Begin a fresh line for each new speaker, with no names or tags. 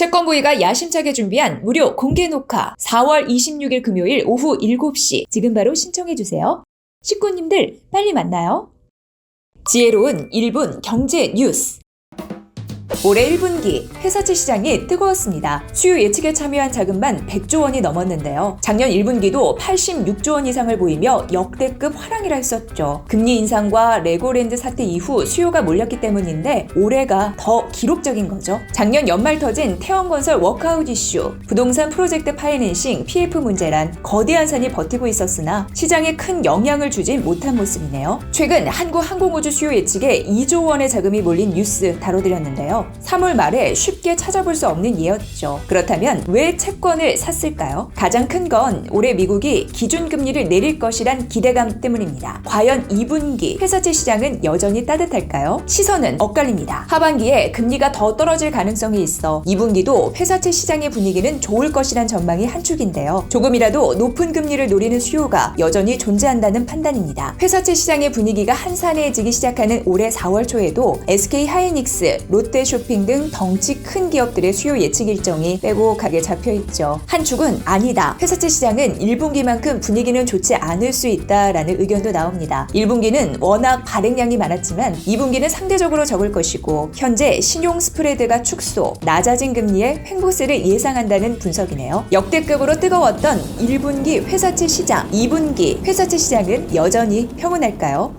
채권 부위가 야심차게 준비한 무료 공개 녹화 4월 26일 금요일 오후 7시 지금 바로 신청해 주세요. 식구님들 빨리 만나요. 지혜로운 1분 경제 뉴스. 올해 1분기 회사채 시장이 뜨거웠습니다. 수요 예측에 참여한 자금만 100조 원이 넘었는데요. 작년 1분기도 86조 원 이상을 보이며 역대급 화랑이라 했었죠. 금리 인상과 레고랜드 사태 이후 수요가 몰렸기 때문인데 올해가 더 기록적인 거죠. 작년 연말 터진 태원건설 워크아웃 이슈, 부동산 프로젝트 파이낸싱, PF 문제란 거대한 산이 버티고 있었으나 시장에 큰 영향을 주지 못한 모습이네요. 최근 한국 항공우주 수요 예측에 2조 원의 자금이 몰린 뉴스 다뤄드렸는데요. 3월 말에 쉽게 찾아볼 수 없는 예였죠. 그렇다면 왜 채권을 샀을까요? 가장 큰 건 올해 미국이 기준금리를 내릴 것이란 기대감 때문입니다. 과연 2분기 회사채 시장은 여전히 따뜻할까요? 시선은 엇갈립니다. 하반기에 금리가 더 떨어질 가능성이 있어 2분기도 회사채 시장의 분위기는 좋을 것이란 전망이 한 축인데요. 조금이라도 높은 금리를 노리는 수요가 여전히 존재한다는 판단입니다. 회사채 시장의 분위기가 한산해지기 시작하는 올해 4월 초에도 SK 하이닉스, 롯데 쇼핑 등 덩치 큰 기업들의 수요 예측 일정이 빼곡하게 잡혀 있죠. 한 축은 아니다. 회사채 시장은 1분기만큼 분위기는 좋지 않을 수 있다라는 의견도 나옵니다. 1분기는 워낙 발행량이 많았지만 2분기는 상대적으로 적을 것이고 현재 신용 스프레드가 축소, 낮아진 금리에 횡보세를 예상한다는 분석이네요. 역대급으로 뜨거웠던 1분기 회사채 시장, 2분기 회사채 시장은 여전히 평온할까요?